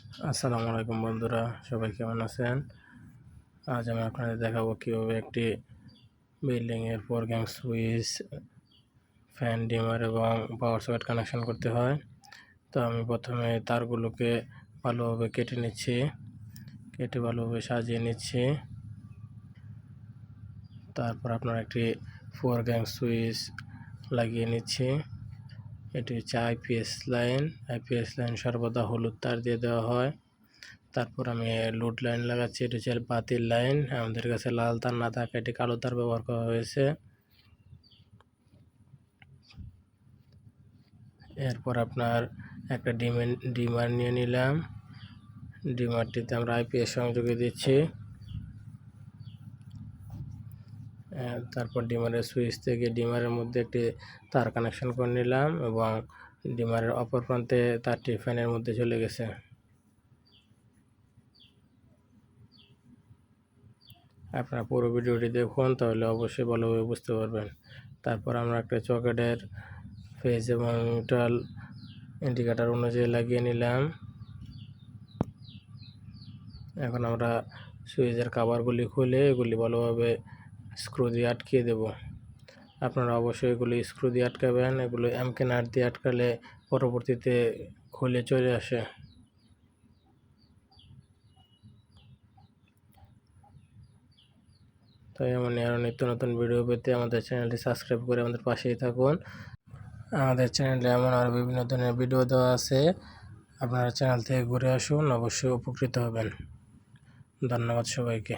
আসসালামু আলাইকুম বন্ধুরা, সবাই কেমন আছেন? আজ আমি আপনাদের দেখাবো কীভাবে একটি বিল্ডিংয়ের গ্যাং সুইচ ফ্যান ডিমার এবং পাওয়ার সকেট কানেকশন করতে হয়। তো আমি প্রথমে তারগুলোকে ভালোভাবে কেটে নিচ্ছি, কেটে ভালোভাবে সাজিয়ে নিচ্ছি। তারপর আপনার একটি ফোর গ্যাং সুইচ লাগিয়ে নিচ্ছি। এটি হচ্ছে আইপিএস লাইন। আইপিএস লাইন সর্বদা হলুদ তার দিয়ে দেওয়া হয়। তারপর আমি লোড লাইন লাগাচ্ছি, এটি হচ্ছে বাতির লাইন। আমাদের কাছে লাল তার, না থাকে এটি কালো তার ব্যবহার করা হয়েছে। এরপর আপনার একটা ডিমের ডিমার নিয়ে নিলাম। ডিমারটিতে আমরা আইপিএস সংযোগে দিচ্ছি। তারপর ডিমারের সুইচ থেকে ডিমারের মধ্যে একটি তার কানেকশন করে নিলাম এবং ডিমারের অপর প্রান্তে তারটি ফ্যানের মধ্যে চলে গেছে। আপনারা পুরো ভিডিওটি দেখুন, তাহলে অবশ্যই ভালোভাবে বুঝতে পারবেন। তারপর আমরা একটা চকেটের ফেজ এবং নিউট্রাল ইন্ডিকেটার অনুযায়ী লাগিয়ে নিলাম। এখন আমরা সুইচের কাভারগুলি খুলে এগুলি ভালোভাবে স্ক্রু দিয়ে আটকিয়ে দেব। আপনারা অবশ্যই এগুলি স্ক্রু দিয়ে আটকাবেন, এগুলো এমকে নাট দিয়ে আটকালে পরবর্তীতে খুলে চলে আসে। তাই এমন আরও নিত্য নতুন ভিডিও পেতে আমাদের চ্যানেলটি সাবস্ক্রাইব করে আমাদের পাশেই থাকুন। আমাদের চ্যানেলে এমন আরও বিভিন্ন ধরনের ভিডিও দেওয়া আছে। আপনারা চ্যানেল থেকে ঘুরে আসুন, অবশ্যই উপকৃত হবেন। ধন্যবাদ সবাইকে।